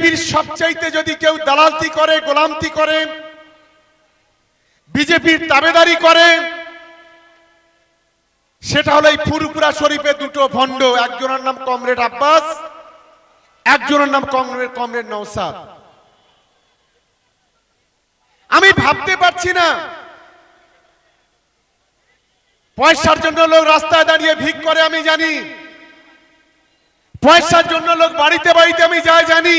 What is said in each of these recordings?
বিজেপির সবচাইতে যদি কেউ দালালতি করে, গোলামতি করে, বিজেপির তাবেদারি করে, সেটা হলো এই ফুরপুরা শরীফে দুটো ভণ্ড। একজনের নাম কমরেড আব্বাস, একজনের নাম কমরেড কমরেড নৌসাদ আমি ভাবতে পারছি না। পয়সার জন্য লোক রাস্তায় দাঁড়িয়ে ভিক করে আমি জানি। পয়সার জন্য লোক বাড়িতে বাড়িতে আমি যাই জানি।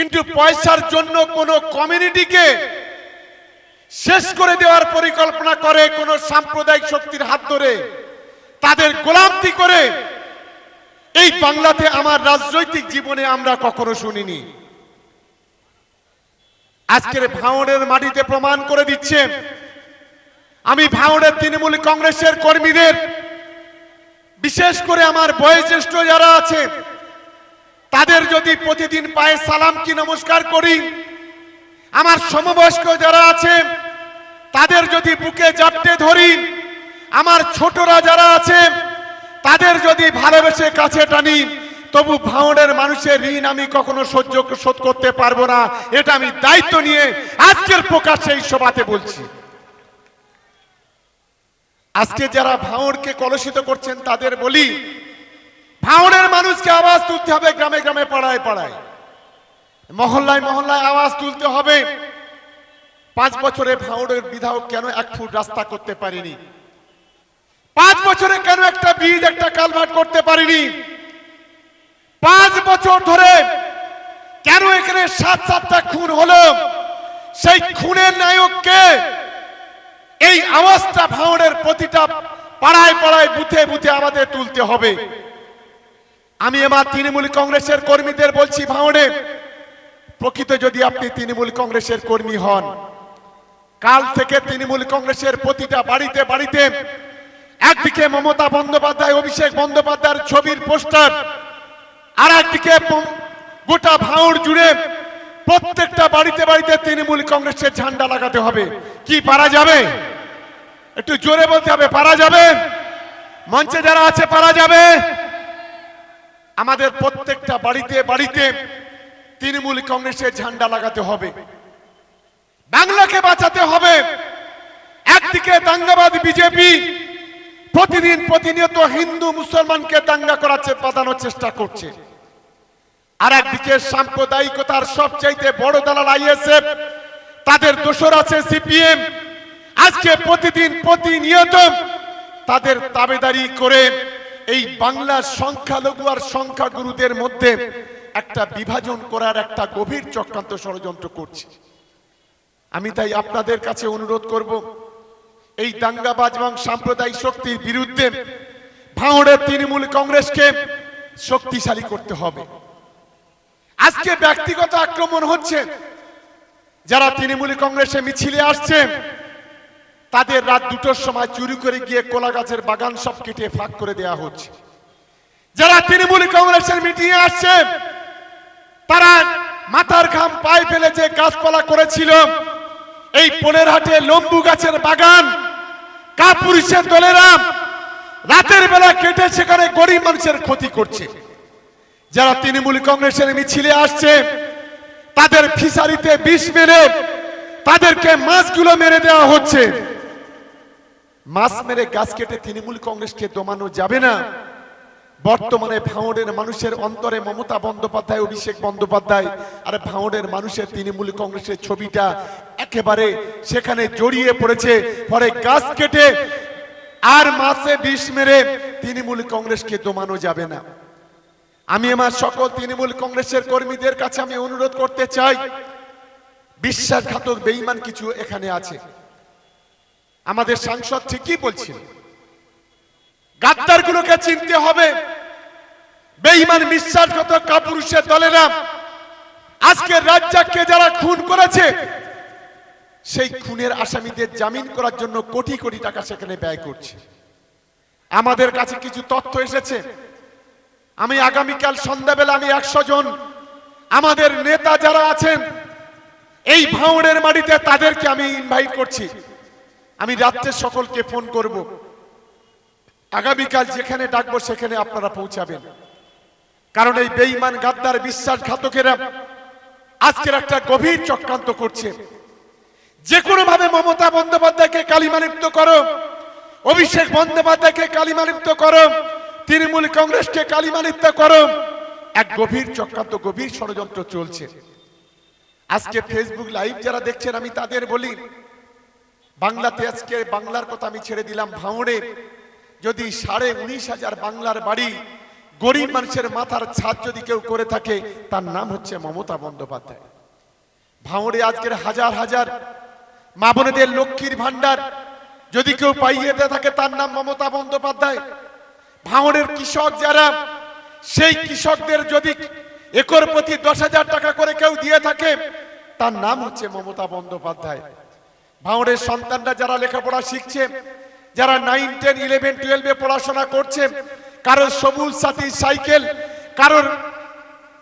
কিন্তু পয়সার জন্য কোন কমিউনিটিকে শেষ করে দেওয়ার পরিকল্পনা করে কোন সাম্প্রদায়িক শক্তির হাত ধরে, তাদের গোলামতি করে, এই বাংলাতে আমার রাজনৈতিক জীবনে আমরা কখনো শুনিনি। আজকের ভাঙড়ের মাটিতে প্রমাণ করে দিচ্ছে, আমি ভাঙড়ের তৃণমূল কংগ্রেসের কর্মীদের, বিশেষ করে আমার বয়োজ্যেষ্ঠ যারা আছে তাদের যদি প্রতিদিন পায়ে সালাম কি নমস্কার করি, আমার সমবয়স্ক যারা আছে, তাদের যদি বুকে জাপটে ধরি, আমার ছোটরা যারা আছে, তাদের যদি ভালোবেসে কাছে টানি, তবু ভাঙড়ের মানুষের ঋণ আমি কখনো সহ্য শোধ করতে পারব না, এটা আমি দায়িত্ব নিয়ে আজকের প্রকাশ্যে এই সভাতে বলছি। আজকে যারা ভাঙড়কে কলুষিত করছেন, তাদের বলি ভাঙড়ের মানুষকে আওয়াজ তুলতে হবে গ্রামে গ্রামে, পাড়ায় পাড়ায়। মহল্লায় মহল্লায় আওয়াজ তুলতে হবে। পাঁচ বছরে ভাঙড়ের বিধায়ক কেন এক ফুট রাস্তা করতে পারিনি? পাঁচ বছরে কেন একটা ব্রিজ, একটা কালভার্ট করতে পারিনি? পাঁচ বছর ধরে কেন এখানে সাত সাতটা খুন হলো? সেই খুনের নায়ককে এই আওয়াজটা ভাঙড়ের প্রতিটা পাড়ায় পাড়ায় বুথে বুথে আমাদের তুলতে হবে। আমি এবার তৃণমূল কংগ্রেসের কর্মীদের বলছি ভাঙড়ে প্রকৃত যদি আপনি তৃণমূল কংগ্রেসের কর্মী হন, কাল থেকে তৃণমূল কংগ্রেসের প্রতিটা বাড়িতে বাড়িতে, একদিকে মমতা বন্দ্যোপাধ্যায়, অভিষেক বন্দ্যোপাধ্যায়ের ছবির পোস্টার, আর একদিকে গোটা ভাঙড় জুড়ে প্রত্যেকটা বাড়িতে বাড়িতে তৃণমূল কংগ্রেসের ঝান্ডা লাগাতে হবে। কি, পারা যাবে? একটু জোরে বলতে হবে, পারা যাবে? মঞ্চে যারা আছে, পারা যাবে? আমাদের প্রত্যেকটা বাড়িতে বাড়িতে তৃণমূল কংগ্রেসের ঝান্ডা লাগাতে হবে। বাংলাকে বাঁচাতে হবে। একদিকে দাঙ্গাবাদ বিজেপি, প্রতিদিন প্রতিনিয়ত হিন্দু, মুসলমানকে দাঙ্গা করাচ্ছে পাতানোর চেষ্টা করছে। আর একদিকে সাম্প্রদায়িকতার সবচাইতে বড় দালাল আইএসএফ, তাদের দোসর আছে সিপিএম। আজকে প্রতিদিন, প্রতিনিয়ত তাদের তাবেদারি করে এই বাংলার সংখ্যালঘু আর সংখ্যাগুরুদের মধ্যে একটা বিভাজন করার একটা গভীর চক্রান্ত ষড়যন্ত্র করছে। আমি তাই আপনাদের কাছে অনুরোধ করব, এই দাঙ্গাবাজ এবং সাম্প্রদায়িক শক্তির বিরুদ্ধে ভাঙড়ের তৃণমূল কংগ্রেসকে শক্তিশালী করতে হবে। আজকে ব্যক্তিগত আক্রমণ হচ্ছে, যারা তৃণমূল কংগ্রেসে মিছিলে আসছে তাদের রাত দুটোর সময় চুরি করে গিয়ে কোলা গাছের বাগান সব কেটে ফাঁক করে দেয়া হচ্ছে। যারা তৃণমূল কংগ্রেসের মিটিংয়ে আসছে, তারা মাথার ঘাম পায়ে ফেলে যে গাছপালা করেছিল, এই পোলের হাটে লম্বু গাছের বাগান, কাপুরুষের দলেরা রাতের বেলা কেটে সেখানে গরিব মানুষের ক্ষতি করছে। যারা তৃণমূল কংগ্রেসের মিছিলে আসছে, তাদের ফিসারিতে বিষ মেরে তাদেরকে মাছগুলো মেরে দেওয়া হচ্ছে। মাছ মেরে গাছ কেটে তৃণমূল কংগ্রেসকে দমানো যাবে না। বর্তমানে ভাঙড়ের মানুষের অন্তরে মমতা বন্দ্যোপাধ্যায়, অভিষেক বন্দ্যোপাধ্যায়, আর ভাঙড়ের মানুষের তৃণমূল কংগ্রেসের ছবিটা একেবারে সেখানে জড়িয়ে পড়েছে। পরে গাছ কেটে আর মাসে বিষ মেরে তৃণমূল কংগ্রেসকে দমানো যাবে না। আমি আমার সকল তৃণমূল কংগ্রেসের কর্মীদের কাছে আমি অনুরোধ করতে চাই, বিশ্বাসঘাতক, বেঈমান কিছু এখানে আছে। আমাদের সাংসদ ঠিকই বলছেন। গাদ্দারগুলোকে চিনতে হবে। বেঈমান বিশ্বাসগত কাপুরুষের দলেরা, আজকে রাজ্জাককে যারা খুন করেছে, সেই খুনের আসামিদের জামিন করার জন্য কোটি কোটি টাকা সেখানে ব্যয় করছে। আমাদের কাছে কিছু তথ্য এসেছে। আমি আগামীকাল সন্ধ্যাবেলা আমি একশো জন আমাদের নেতা যারা আছেন, এই ভাঙড়ের মাটিতে তাদেরকে আমি ইনভাইট করছি। আমি রাত্রে সকলকে ফোন করব। আগামীকাল যেখানে ডাকবো, সেখানে আপনারা পৌঁছাবেন। কারণ এই বেঈমান গাদ্দার বিশ্বাসঘাতকেরা আজকের একটা গভীর চক্রান্ত করছে। যে কোনো ভাবে মমতা বন্দ্যোপাধ্যায়কে কালিমালিপ্ত করো, অভিষেক বন্দ্যোপাধ্যায়কে কালিমালিপ্ত করো, তৃণমূল কংগ্রেসকে কালিমালিপ্ত করো, এক গভীর চক্রান্ত, গভীর ষড়যন্ত্র চলছে। আজকে ফেসবুক লাইভ যারা দেখছেন, আমি তাদের বলি বাংলাতে আজকে বাংলার কথা আমি ছেড়ে দিলাম ভাঙড়ে। যদি সাড়ে উনিশ হাজার বাংলার বাড়ি গরিব মানুষের মাথার ছাদ যদি কেউ করে থাকে, তার নাম হচ্ছে মমতা বন্দ্যোপাধ্যায়। ভাঙড়ে আজকের হাজার হাজার মা বোনেদের লক্ষ্মীর ভান্ডার যদি কেউ পাইয়ে দিয়ে থাকে, তার নাম মমতা বন্দ্যোপাধ্যায়। ভাঙড়ের কৃষক যারা, সেই কৃষকদের যদি একর প্রতি দশ হাজার টাকা করে কেউ দিয়ে থাকে, তার নাম হচ্ছে মমতা বন্দ্যোপাধ্যায়। ভাঙড়ের সন্তানরা যারা লেখাপড়া শিখছে, যারা নাইন টেন ইলেভেন টুয়েলভে পড়াশোনা করছে, কারোর সবুজ সাথী সাইকেল, কারোর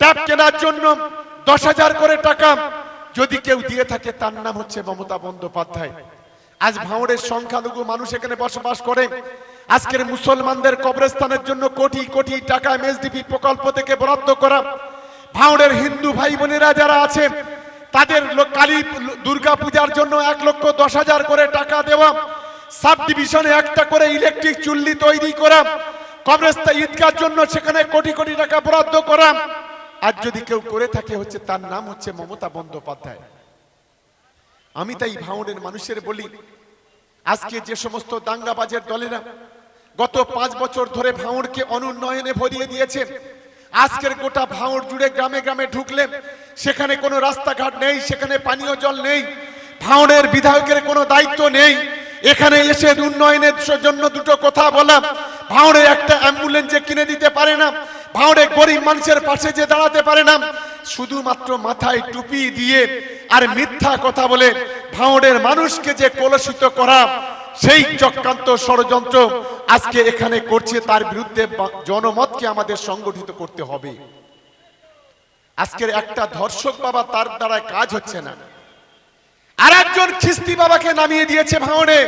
ট্যাব কেনার জন্য দশ হাজার করে টাকা, যদি কেউ দিয়ে থাকে তার নাম হচ্ছে মমতা বন্দ্যোপাধ্যায়। আজ ভাঙড়ের সংখ্যালঘু মানুষ এখানে বসবাস করে। আজকের মুসলমানদের কবরস্থানের জন্য কোটি কোটি টাকা এমএসডিপি প্রকল্প থেকে বরাদ্দ করা। ভাঙড়ের হিন্দু ভাই বোনেরা যারা আছে তাদের কালী দুর্গা পূজার জন্য এক লক্ষ দশ হাজার করে টাকা দেওয়া। সাব ডিভিশনে একটা করে ইলেকট্রিক চুল্লি তৈরি করা। কবরস্থান ঈদগার জন্য সেখানে কোটি কোটি টাকা বরাদ্দ করা। আর যদি কেউ করে থাকে, হচ্ছে তার নাম হচ্ছে মমতা বন্দ্যোপাধ্যায়। আমি তাই ভাঙড়ের মানুষের বলি, আজকে যে সমস্ত দাঙ্গাবাজের দলেরা গত পাঁচ বছর ধরে ভাঙড়কে অনুন্নয়নে ভরিয়ে দিয়েছে, আজকের গোটা ভাঙড় জুড়ে গ্রামে গ্রামে ঢুকলে সেখানে কোনো রাস্তাঘাট নেই, সেখানে পানীয় জল নেই ভাঙড়ের বিধায়কের কোনো দায়িত্ব নেই। এখানে এসে উন্নয়নের জন্য দুটো কথা বলা ভাঙড়ে একটা অ্যাম্বুলেন্স যে কিনে দিতে পারে না ভাঙড়ে গরিব মানুষের পাশে যে দাঁড়াতে পারে না, শুধুমাত্র মাথায় টুপি দিয়ে আর মিথ্যা কথা বলে ভাঙড়ের মানুষকে যে কলুষিত করা, সেই চক্রান্ত ষড়যন্ত্র আজকে এখানে করছে। তার বিরুদ্ধে জনমতকে আমাদের সংগঠিত করতে হবে। আজকের একটা ধর্ষক বাবা তার দ্বারা কাজ হচ্ছে না। আর একজন খিস্তি বাবাকে নামিয়ে দিয়েছে ভাঙড়ে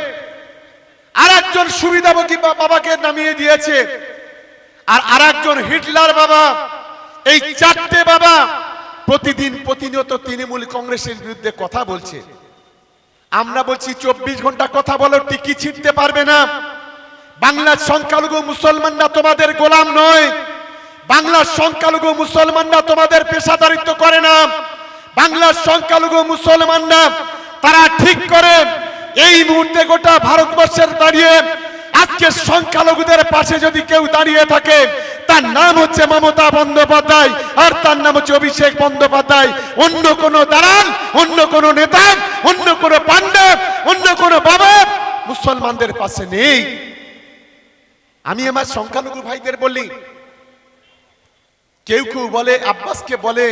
আর একজন সুবিধাভোগী বাবাকে নামিয়ে দিয়েছে। আর আর একজন হিটলার বাবা, এই চারটে বাবা প্রতিদিন প্রতিনিয়ত তৃণমূল কংগ্রেসের বিরুদ্ধে কথা বলছে। আমরা বলছি, চব্বিশ ঘণ্টা কথা বলো, টিকি ছিটতে পারবে না। বাংলার সংখ্যালঘু মুসলমানরা তোমাদের গোলাম নয়। বাংলার সংখ্যালঘু মুসলমানরা তোমাদের পেশাদারিত্ব করে না। বাংলার সংখ্যালঘু মুসলমানরা তারা ঠিক করে। এই মুহূর্তে গোটা ভারতবর্ষের দাঁড়িয়ে আজকে সংখ্যালঘুদের পাশে যদি কেউ দাঁড়িয়ে থাকে, তার নাম হচ্ছে মমতা বন্দ্যোপাধ্যায় আর তার নাম হচ্ছে অভিষেক বন্দ্যোপাধ্যায়। অন্য কোন দালাল, অন্য কোন নেতা, অন্য কোন পাণ্ডব, অন্য কোন বাবা মুসলমানদের পাশে নেই। আমি আমার সংখ্যালঘু ভাইদের বলি কেউ কেউ বলে আব্বাসকে বলে